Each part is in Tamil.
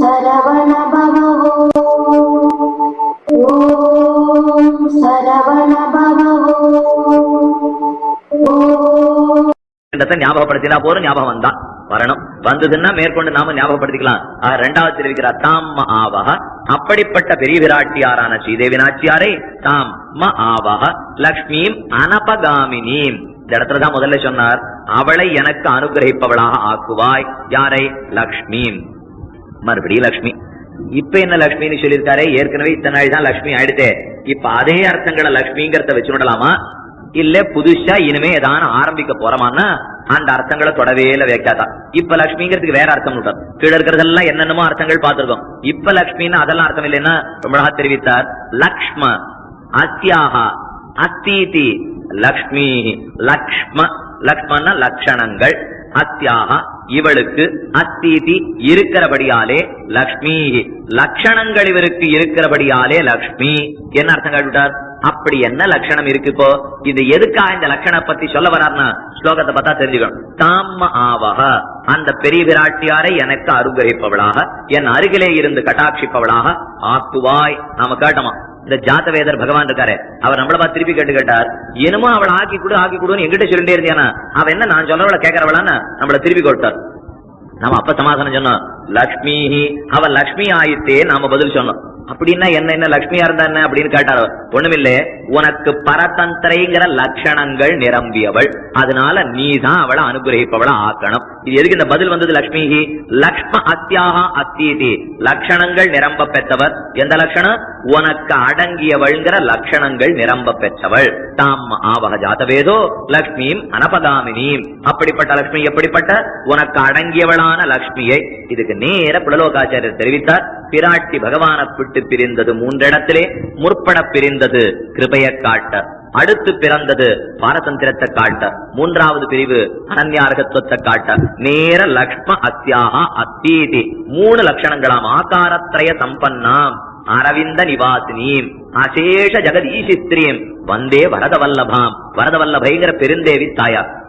சரவண பவோ ஓம் சரவண பவோ இடத்தை ஞாபகப்படுத்தினா போதும் ஞாபகம் வந்தான் வரணும். வந்ததுன்னா மேற்கொண்டு நாம ஞாபகப்படுத்திக்கலாம். ஆக, இரண்டாவது தெரிவிக்கிறார் தாம் ம ஆவக அப்படிப்பட்ட பெரிய விராட்டியாரான ஸ்ரீதேவி நாச்சியாரை தாம் ம ஆவக லக்ஷ்மியும் அனபகாமினியும். இந்த இடத்துலதான் முதல்ல சொன்னார் அவளை எனக்கு அனுகிரகிப்பவளாக ஆக்குவாய். யாரை? லக்ஷ்மீம் மறுபடியும் லக்ஷ்மி. இப்ப என்ன லக்ஷ்மின்னு சொல்லியிருக்காரு? ஏற்கனவே இத்தனை நாள் தான் லக்ஷ்மி ஆயிடுதே இப்ப அதே அர்த்தங்களை லக்ஷ்மிங்கிறத வச்சு விடலாமா இல்ல புதுசா இனிமே ஏதான ஆரம்பிக்க போறோமான்னா அந்த அர்த்தங்களை தொடவே இல்ல வைக்காதா இப்ப லக்ஷ்மிங்கிறதுக்கு வேற அர்த்தம் விட்டார் கீழ இருக்கிறதெல்லாம் என்னென்னமோ அர்த்தங்கள் பார்த்திருக்கோம். இப்ப லக்ஷ்மின்னு அதெல்லாம் அர்த்தம் இல்லைன்னா ரொம்ப அழகா தெரிவித்தார். லக்ஷ்ம அத்தியாகா அத்தீதி லக்ஷ்மி லக்ஷ்ம. லக்ஷ்மண லட்சணங்கள். அத்தியாகா இவளுக்கு அஸ்தீதி இருக்கிறபடியாலே லக்ஷ்மி. லட்சணங்கள் இவருக்கு இருக்கிறபடியாலே லக்ஷ்மி. என்ன அர்த்தம் கேட்டுட்டார் அப்படி என்ன லட்சணம் இருக்குப்போ? இது எதுக்காக இந்த லட்சணம் பத்தி சொல்ல வரார்னா ஸ்லோகத்தை பார்த்தா தெரிஞ்சுக்கணும். தாம ஆவக. அந்த பெரிய விராட்டியாரை எனக்கு அருகரிப்பவளாக என் அருகிலே இருந்து கட்டாட்சிப்பவளாக ஆக்குவாய். நாம கேட்டோமா? இந்த ஜாத்தவேதர் பகவான் இருக்காரு. அவர் நம்மள பார்த்து திருப்பி கேட்டு கேட்டார். என்னமோ அவளை ஆக்கி கொடு ஆக்கி கொடுன்னு எங்கிட்ட சொல்லிட்டே இருந்தியானா? அவ என்ன நான் சொல்றவளை கேட்கறவளான்னு நம்மள திருப்பி கொடுத்தார். நாம அப்ப சமாதானம் சொன்னோம். லக்ஷ்மி அவ லக்ஷ்மி ஆயிட்டே நாம பதில் சொன்னோம். அப்படின்னா என்ன என்ன லக்ஷ்மியா இருந்தா என்ன அப்படின்னு கேட்டார்? ஒண்ணுமில்லே. ஒண்ணுமில்ல உனக்கு பரதந்திரைங்கிற லட்சணங்கள் நிரம்பியவள். அதனால நீ தான் அவளை அனுகிரகிப்பவளை ஆக்கணும். இது எதுக்கு இந்த பதில் வந்தது லட்சுமி லக்ஷ்ம அத்தியாக அத்தீதி. லட்சணங்கள் நிரம்ப பெற்றவர். எந்த லட்சணம்? உனக்கு அடங்கியவள்ங்கிற லட்சணங்கள் நிரம்ப பெற்றவள். தாம் ஆவக ஜாதவேதோ லக்ஷ்மியும் அனபகாமினியும் அப்படிப்பட்ட லக்ஷ்மி எப்படிப்பட்ட? உனக்கு அடங்கியவளான லக்ஷ்மியை. இதுக்கு நேர புலலோகாச்சாரியர் தெரிவித்தார். பிராட்டி பகவான விட்டு பிரிந்தது மூன்றிடத்திலே முற்பட பிரிந்தது கிருபைய காட்ட. அடுத்து பிறந்தது பாரதந்திரத்தை காட்ட. மூன்றாவது பிரிவு அனன்யார்கத்துவத்தை காட்ட. நேர லக்ஷ்ம அத்தியாக அத்தீதி. மூணு லட்சணங்களாம் ஆகாரத்ரய சம்பன்னாம். அரவிந்த நிவாசினியும் அசேஷ ஜெகதீசித்ரீம். வந்தே வரதவல்லபாம். வரதவல்லபைங்கிற பெருந்தேவி தாயார்.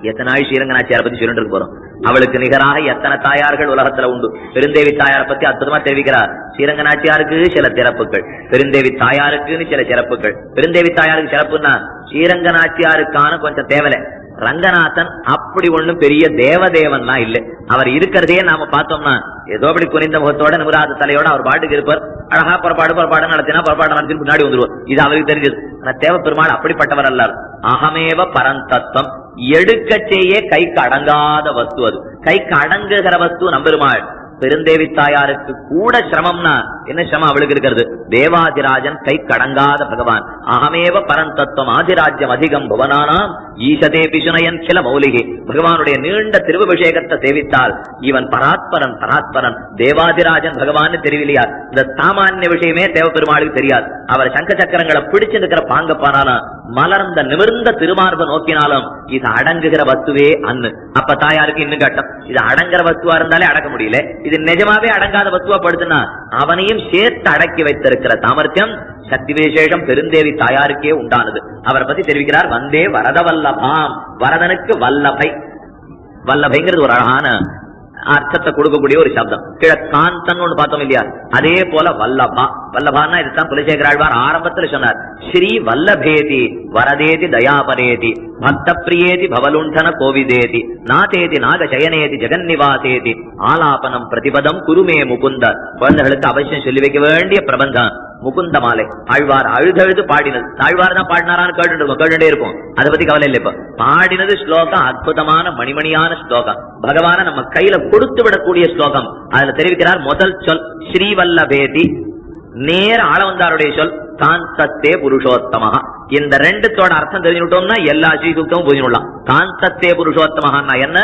எத்தனை நாள் ஸ்ரீரங்கநாச்சியாரை பத்தி சொல்லிட்டு போறோம். அவளுக்கு நிகராக எத்தனை தாயார்கள் உலகத்துல உண்டு? பெருந்தேவி தாயாரை பத்தி அற்புதமா தெரிவிக்கிறார். ஸ்ரீரங்கநாச்சியாருக்கு சில சிறப்புகள் பெருந்தேவி தாயாருக்குன்னு சில சிறப்புகள். பெருந்தேவி தாயாருக்கு சிறப்புன்னா ஸ்ரீரங்கநாச்சியாருக்கான கொஞ்சம் தேவலை. ரங்கநாதன் அப்படி ஒண்ணும் பெரிய தேவதேவன்லாம் இல்ல. அவர் இருக்கிறதே நாம பார்த்தோம்னா ஏதோ அப்படி குறைந்த முகத்தோட நிமிராத தலையோட அவர் பாட்டுக்கு இருப்பார். அழகா புறப்பாடு புறப்பாடு நடத்தினா புறப்பாடு நடத்தி முன்னாடி வந்துருவார். இது அவருக்கு தெரிஞ்சது. ஆனா தேவ பெருமாள் அப்படிப்பட்டவர் அல்ல அகமேவ பரந்தத்துவம் எடுக்கச்சேயே கைக்கு அடங்காத வஸ்து அது. கைக்கு அடங்குகிற வஸ்து நம்பெருமாள். பெருந்தேவி தாயாருக்கு கூட சிரமம்னா என்ன சிரமம்? அவளுக்கு இருக்கிறது. தேவாதிராஜன் கை கடங்காத பகவான். அகமேவ பரந்தத்துவம் ஆதிராஜ்யம் அதிகம் புவனானாம். ஈசதே பிசுனயன் சில மௌலிகை. பகவானுடைய நீண்ட திருவபிஷேகத்தை சேவித்தால் இவன் பராத்பரன் பராத்பரன். தேவாதிராஜன் பகவான் தெரியவில்லையா? இந்த சாமானிய விஷயமே தேவபெருமாளுக்கு தெரியாது. அவர் சங்க சக்கரங்களை பிடிச்சிருக்கிற பாங்க பானாலும் மலர்ந்த நிமிர்ந்த திருமார்பை நோக்கினாலும் இது அடங்குகிற வஸ்துவே அன்னு. அப்ப தாயாருக்கு இன்னும் கட்டம். இது அடங்குற வஸ்துவா இருந்தாலே அடக்க முடியல. இது நிஜமாவே அடங்காத வஸ்துவா அவனையும் சேர்த்து அடக்கி வைத்திருக்கிற சாமர்த்தியம் சக்தி விசேஷம் பெருந்தேவி தாயாருக்கே உண்டானது. அவரை பத்தி தெரிவிக்கிறார் வந்தே வரத வல்லபாம் வரதனுக்கு வல்லபை. வல்லபைங்கிறது ஒரு அழகான அர்த்தத்தை கொடுக்கக்கூடிய ஒரு சப்தம். கிழ காந்தன் ஒண்ணு பார்த்தோம் இல்லையா? அதே போல வல்லபா. வல்லபான்னா இதுதான் குலசேகராழ்வார் ஆரம்பத்தில் சொன்னார். ஸ்ரீ வல்லபேதி வரதேதி தயாபரேதி பக்த பிரியேதி பவலுண்டன கோவிதேதி நாதேதி நாகசயனேதி ஜெகன்னிவாசேதி ஆலாபனம் பிரதிபதம் குருமே முகுந்த. குழந்தைகளுக்கு அவசியம் சொல்லி வைக்க வேண்டிய பிரபந்தம். முகுந்த மாலை ஆழ்வார் அழுதழுது பாடினது. ஆழ்வார் தான் பாடினாரான்னு கேட்டு இருக்கோம் கேட்டுட்டே இருக்கும். அதை பத்தி கவலை இல்லை இப்ப. பாடினது ஸ்லோகம் அற்புதமான மணிமணியான ஸ்லோகம். பகவான நம்ம கையில கொடுத்து விடக்கூடிய ஸ்லோகம். அதுல தெரிவிக்கிறார் முதல் சொல் ஸ்ரீவல்லபேதி. நேர ஆளவந்தாருடைய சொல் காந்தத்தே புருஷோத்தமஹா. இந்த ரெண்டுத்தோட அர்த்தம் தெரிஞ்சுட்டோம்னா எல்லா ஸ்ரீசூக்தமும் புரிஞ்சுடலாம் காந்தத்தே புருஷோத்தமஹான்னா என்ன?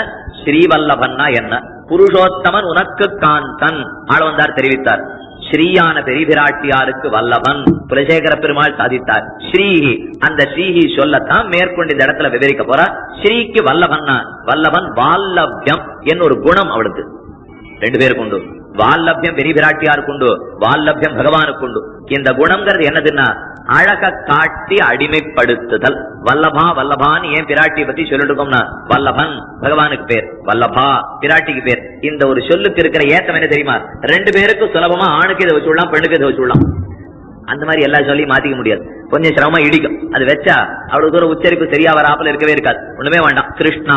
ஸ்ரீவல்லபன்னா என்ன? புருஷோத்தமன் உனக்கு காந்தன். ஆளவந்தார் தெரிவித்தார். ஸ்ரீயான பெரிபிராட்டியாருக்கு வல்லவன். குலசேகர பெருமாள் சாதித்தார். ஸ்ரீஹி அந்த ஸ்ரீஹி சொல்லத்தான் மேற்கொண்டு இந்த இடத்துல விவரிக்க போறா. ஸ்ரீக்கு வல்லவன் வல்லவன் வால்லவ்யம் என்ன ஒரு குணம் அவளுக்கு. ரெண்டு பேருக்கு உண்டு. வால்லபியம் பெரிய பிராட்டியாருக்குண்டு வால்லபியம் பகவானுக்குண்டு. இந்த குணம்ங்கிறது என்னதுன்னா அழக காட்டி அடிமைப்படுத்துதல். வல்லபா வல்லபான்னு ஏன் பிராட்டியை பத்தி சொல்லிட்டு இருக்கோம்னா வல்லபன் பகவானுக்கு பேர் வல்லபா பிராட்டிக்கு பேர். இந்த ஒரு சொல்லுக்கு இருக்கிற ஏத்தம் என்ன தெரியுமா? ரெண்டு பேருக்கும் சுலபமா ஆணுக்கு இதை வச்சுடலாம் பெண்ணுக்கு இதை வச்சுடலாம். அந்த மாதிரி எல்லா சொல்லியும் மாத்திக்க முடியாது. கொஞ்சம் சிரமமா இடிக்கும். அது வச்சா அவ்வளவு தூரம் உச்சரிப்பு சரியா வராப்புல இருக்கவே இருக்காது. ஒண்ணுமே வேண்டாம். கிருஷ்ணா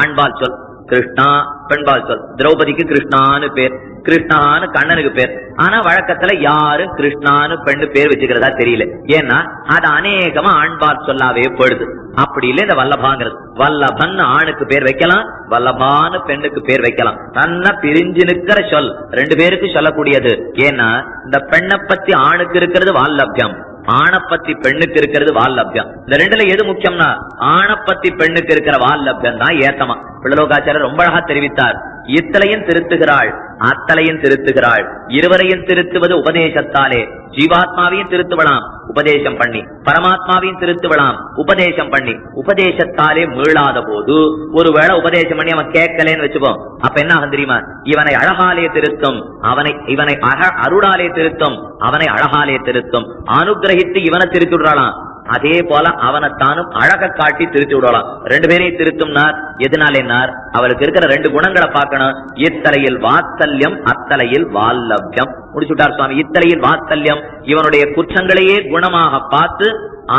ஆண்பால் சொல். கிருஷ்ணா பெண்பால் சொல். திரௌபதிக்கு கிருஷ்ணான்னு பேர். கிருஷ்ணான்னு கண்ணனுக்கு பேர். ஆனா வழக்கத்துல யாரும் கிருஷ்ணான்னு பெண்ணு பேர் வச்சுக்கிறதா தெரியல. ஏன்னா அது அநேகமா ஆண்பார் சொல்லாவே போயிடுது. அப்படி இல்ல இந்த வல்லபாங்கிறது. வல்லபன் ஆணுக்கு பேர் வைக்கலாம் வல்லபான்னு பெண்ணுக்கு பேர் வைக்கலாம். நல்லா பிரிஞ்சு நிக்கிற சொல். ரெண்டு பேருக்கு சொல்லக்கூடியது. ஏன்னா இந்த பெண்ணை பத்தி ஆணுக்கு இருக்கிறது வால்லபியம். ஆணை பத்தி பெண்ணுக்கு இருக்கிறது வால்லபியம். இந்த ரெண்டுல எது முக்கியம்னா ஆணை பத்தி பெண்ணுக்கு இருக்கிற வால்லபியம் தான் ஏத்தமா. பிள்ளலோகாச்சாரர் ரொம்ப அழகா தெரிவித்தார். இத்தலையும் திருத்துகிறாள் அத்தலையும் திருத்துகிறாள். இருவரையும் திருத்துவது உபதேசத்தாலே. ஜீவாத்மாவையும் திருத்துவலாம் உபதேசம் பண்ணி. பரமாத்மாவையும் திருத்துவலாம் உபதேசம் பண்ணி. உபதேசத்தாலே மீளாத போது ஒருவேளை உபதேசம் பண்ணி அவன் கேட்கலன்னு வச்சுப்போம் அப்ப என்ன ஆகும் தெரியுமா? இவனை அழகாலே திருத்தும் அவனை இவனை அருளாலே திருத்தும் அவனை அழகாலே திருத்தும். அனுகிரகித்து இவனை திருத்திடுறாளாம் அதே போல அவனைத்தானும் அழக காட்டி திருத்தி விடலாம். ரெண்டு பேரையும் திருத்தும்னார் எதனாலேனார் அவளுக்கு இருக்கிற ரெண்டு குணங்களை பார்க்கணும். இத்தலையில் வாத்தல்யம் அத்தலையில் வால்லபியம் முடிச்சுட்டார் சுவாமி. இத்தலையில் வாத்தல்யம். இவனுடைய குற்றங்களையே குணமாக பார்த்து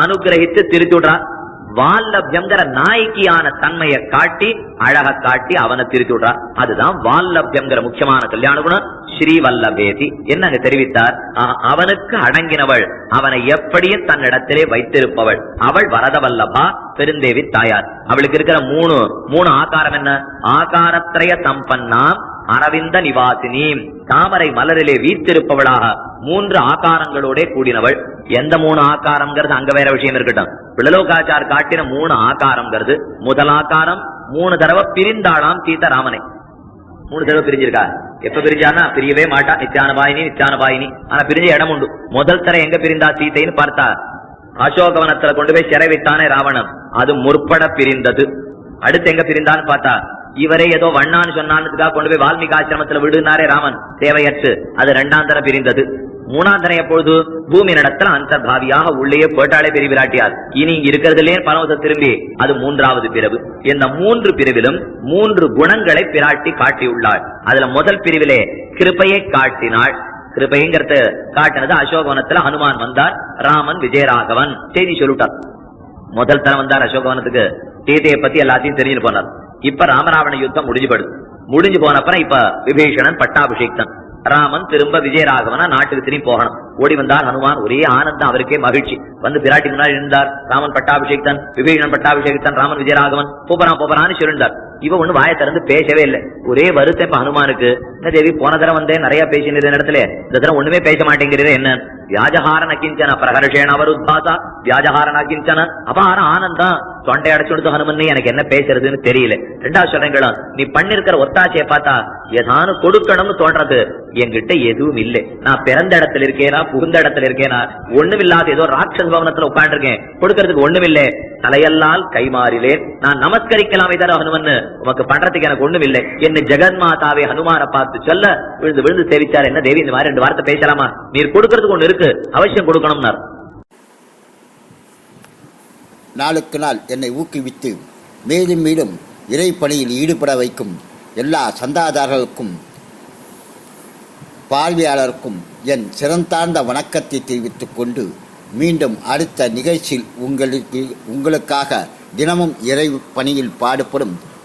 அனுகிரகித்து திருத்தி விடுறார் வால்லபியம்ங்கிற நாய்க்கியான தன்மையை காட்டி அழக காட்டி அவனை திருத்தி விடுறார் அதுதான் வால்லபியம்ங்கிற முக்கியமான கல்யாண குணம். ஸ்ரீவல்லபேதி. என்ன அங்க தெரிவித்தார்? அவனுக்கு அடங்கினவள் அவனை எப்படியும் தன்னிடத்திலே வைத்திருப்பவள். அவள் வரதவல்லபா பெருந்தேவி தாயார். அவளுக்கு இருக்கிற மூணு மூணு ஆகாரம் என்ன? ஆகாரத்திரைய சம்பன்னாம் அரவிந்த நிவாசினி. தாமரை மலரிலே வீத்திருப்பவளாக மூன்று ஆகாரங்களோட கூடினவள். எந்த மூணு ஆகாரம்ங்கிறது அங்க வேற விஷயம் இருக்கட்டும். பிளலோகாச்சார் காட்டின மூணு ஆகாரம்ங்கிறது முதல் ஆகாரம் மூணு தடவை பிரிந்தாளாம் சீதாராமனை. மூணு தடவை பிரிஞ்சிருக்கா? எப்ப பிரிஞ்சானா பிரியவே மாட்டா நித்யான பாயினி நித்யான பாயினி ஆனா பிரிஞ்ச இடம் உண்டு. முதல் தர எங்க பிரிந்தா சீத்தைன்னு பார்த்தா? அசோகவனத்துல கொண்டு போய் சிறை வைத்தானே ராவணன். அது முற்பட பிரிந்தது. அடுத்து எங்க பிரிந்தான்னு பார்த்தா? இவரே ஏதோ வண்ணான்னு சொன்னான்னு கொண்டு போய் வால்மீகி ஆசிரமத்துல விடுனாரே ராமன். தேவையற்று. அது இரண்டாம் தர பிரிந்தது. மூணாம் தரம் எப்பொழுது? பூமி நடத்தல அந்தர்பாவியாக உள்ளே போட்டாலே பெரிய விராட்டியார். இனி இருக்கிறதுலே பரமச திரும்பி. அது மூன்றாவது பிரிவு. இந்த மூன்று பிரிவிலும் மூன்று குணங்களை பிராட்டி காட்டியுள்ளாள். அதுல முதல் பிரிவிலே கிருபையை காட்டினாள். கிருபைங்கிறது காட்டினது அசோகவனத்துல ஹனுமான் வந்தார். ராமன் விஜயராகவன். செய்தி சொல்லிட்டார். முதல் தரம் வந்தார் அசோகவனத்துக்கு. சீதையை பத்தி எல்லாத்தையும் தெரிஞ்சு போனார். இப்ப ராமராவண யுத்தம் முடிஞ்சுபடுது. முடிஞ்சு போனப்பறம் இப்ப விபீஷணன் பட்டாபிஷேக்தன் ராமன் திரும்ப விஜயராகவனா நாட்டுக்கு திரும்பி போகணும். ஓடி வந்தார் ஹனுமான் ஒரே ஆனந்தம் அவருக்கே மகிழ்ச்சி. வந்து பிராட்டி முன்னாடி இருந்தார் ராமன் பட்டாபிஷேக்தன் விபீஷணன் பட்டாபிஷேக்தன் ராமன் விஜயராகவன் போபரா போபரான்னு சொல்லிருந்தார் இவ ஒண்ணு வாயை திறந்து பேசவே இல்லை. ஒரே வருத்தம் இப்ப ஹனுமானுக்கு. என்ன தேவி போன தரம் வந்தேன் நிறைய பேசினது இடத்துல. இந்த தரம் ஒண்ணுமே பேச மாட்டேங்கிறீரே என்ன? வியாஜஹாரன கிஞ்சன பிரகர்ஷேன அவருத்தாசா வியாஜஹாரன கிஞ்சன அபார ஆனந்தம் தொண்டை அடைச்சுடுத்து ஹனுமன் எனக்கு என்ன பேசுறதுன்னு தெரியல. ரெண்டாவது சொல்றீங்களா? நீ பண்ணிருக்கிற ஒத்தாசையை பார்த்தா ஏதானு கொடுக்கணும்னு தோன்றது. என்கிட்ட எதுவும் இல்லை. நான் பிறந்த இடத்துல இருக்கேனா புகுந்த இடத்துல இருக்கேனா ஒண்ணுமில்லாத ஏதோ ராட்சச பவனத்துல உட்காந்துருக்கேன் கொடுக்கறதுக்கு ஒண்ணுமில்லை. தலையல்லால் கைமாறிலே நான் நமஸ்கரிக்கலாம் தர ஹனுமன் உமக்கு பண்றதுக்கு எனக்கு ஒண்ணும் இல்லை. என்ன ஜெகன்மாதாவே ஹனுமான பார்த்து சொல்ல விழுந்து விழுந்து சேவிச்சார் என்ன தேவி இந்த மாதிரி ரெண்டு வார்த்தை பேசலாமா? நீர் கொடுக்கறதுக்கு ஒண்ணு இருக்கு அவசியம் கொடுக்கணும்னார். நாளுக்கு நாள் என்னை ஊக்குவித்து மேலும் மேலும் இறைப்பணியில் ஈடுபட வைக்கும் எல்லா சந்தாதாரர்களுக்கும் பார்வையாளருக்கும் என் சிறந்தார்ந்த வணக்கத்தை தெரிவித்துக் கொண்டு மீண்டும் அடுத்த நிகழ்ச்சியில் உங்களுக்கு உங்களுக்காக தினமும் இறை பணியில் பாடுபடும்